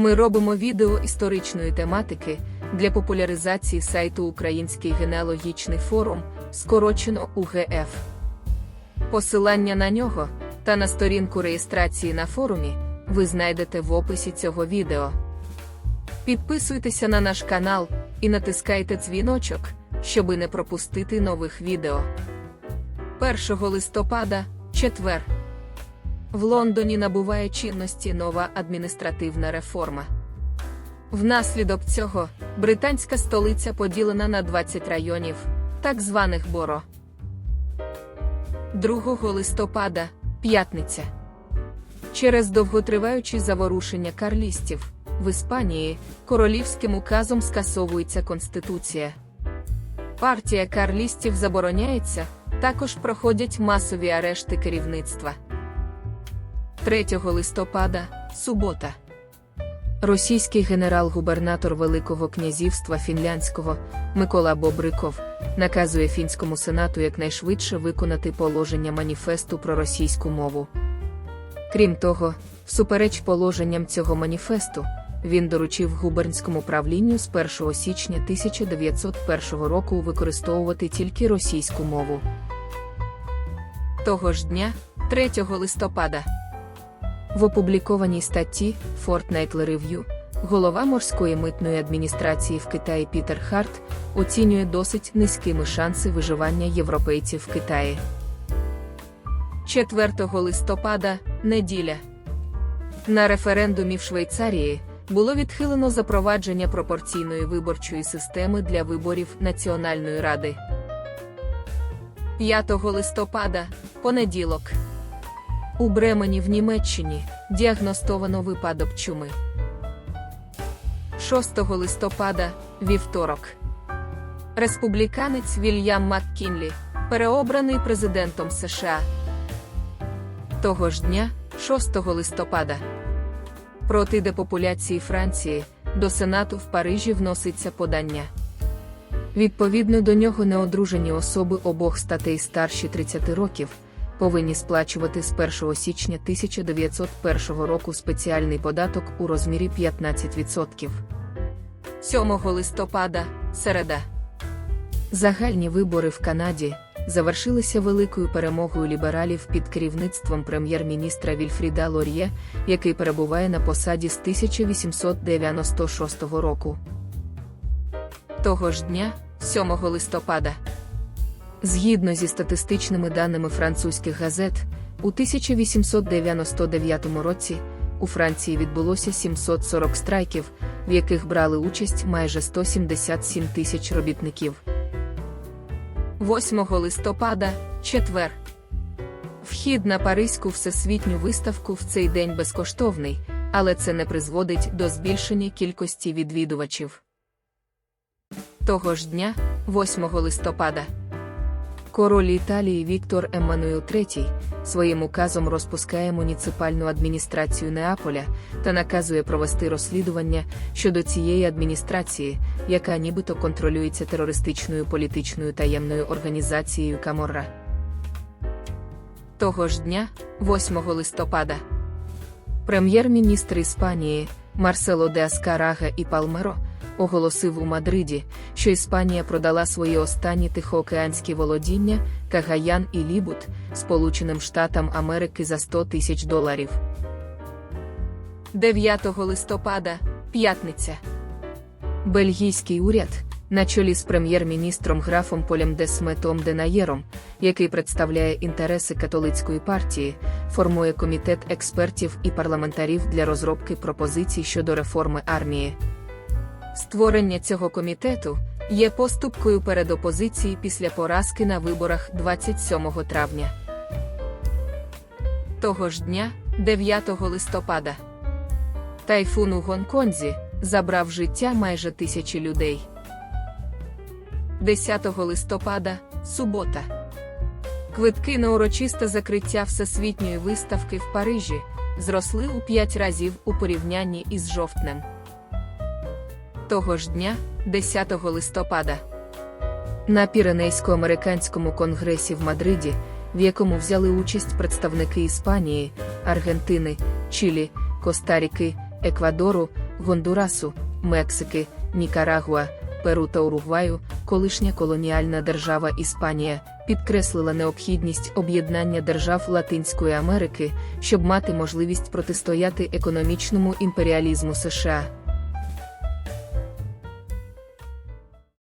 Ми робимо відео історичної тематики для популяризації сайту Український генеалогічний форум, скорочено УГФ. Посилання на нього та на сторінку реєстрації на форумі ви знайдете в описі цього відео. Підписуйтеся на наш канал і натискайте дзвіночок, щоби не пропустити нових відео. 1 листопада, четвер. В Лондоні набуває чинності нова адміністративна реформа. Внаслідок цього британська столиця поділена на 20 районів, так званих боро. 2 листопада, п'ятниця. Через довготриваючі заворушення карлістів в Іспанії королівським указом скасовується конституція. Партія карлістів забороняється, також проходять масові арешти керівництва. 3 листопада, субота. Російський генерал-губернатор Великого князівства Фінляндського Микола Бобриков наказує фінському сенату якнайшвидше виконати положення маніфесту про російську мову. Крім того, всупереч положенням цього маніфесту, він доручив губернському правлінню з 1 січня 1901 року використовувати тільки російську мову. Того ж дня, 3 листопада, в опублікованій статті Fortnightly Review голова морської митної адміністрації в Китаї Пітер Харт оцінює досить низькими шанси виживання європейців в Китаї. 4 листопада, неділя. На референдумі в Швейцарії було відхилено запровадження пропорційної виборчої системи для виборів Національної ради. 5 листопада, понеділок. У Бремені в Німеччині діагностовано випадок чуми. 6 листопада, вівторок. Республіканець Вільям Маккінлі переобраний президентом США. Того ж дня, 6 листопада. Проти депопуляції Франції до Сенату в Парижі вноситься подання. Відповідно до нього неодружені особи обох статей старші 30 років повинні сплачувати з 1 січня 1901 року спеціальний податок у розмірі 15%. 7 листопада, середа. Загальні вибори в Канаді завершилися великою перемогою лібералів під керівництвом прем'єр-міністра Вільфріда Лор'є, який перебуває на посаді з 1896 року. Того ж дня, 7 листопада. Згідно зі статистичними даними французьких газет, у 1899 році у Франції відбулося 740 страйків, в яких брали участь майже 177 тисяч робітників. 8 листопада, четвер. Вхід на Паризьку всесвітню виставку в цей день безкоштовний, але це не призводить до збільшення кількості відвідувачів. Того ж дня, 8 листопада. Король Італії Віктор Еммануїл III своїм указом розпускає муніципальну адміністрацію Неаполя та наказує провести розслідування щодо цієї адміністрації, яка нібито контролюється терористичною політичною таємною організацією Каморра. Того ж дня, 8 листопада, прем'єр-міністр Іспанії Марсело де Аскарага і Палмеро оголосив у Мадриді, що Іспанія продала свої останні тихоокеанські володіння Кагаян і Лібут Сполученим Штатам Америки за 100 тисяч доларів. 9 листопада, п'ятниця. Бельгійський уряд, на чолі з прем'єр-міністром графом Полем де Сметом Денаєром, який представляє інтереси католицької партії, формує комітет експертів і парламентарів для розробки пропозицій щодо реформи армії. Створення цього комітету є поступкою перед опозиції після поразки на виборах 27 травня. Того ж дня, 9 листопада, тайфун у Гонконзі забрав життя майже тисячі людей. 10 листопада, субота. Квитки на урочисте закриття всесвітньої виставки в Парижі зросли у 5 разів у порівнянні із жовтнем. Того ж дня, 10 листопада, на Піренейсько-американському конгресі в Мадриді, в якому взяли участь представники Іспанії, Аргентини, Чилі, Коста-Ріки, Еквадору, Гондурасу, Мексики, Нікарагуа, Перу та Уругваю, колишня колоніальна держава Іспанія, підкреслила необхідність об'єднання держав Латинської Америки, щоб мати можливість протистояти економічному імперіалізму США.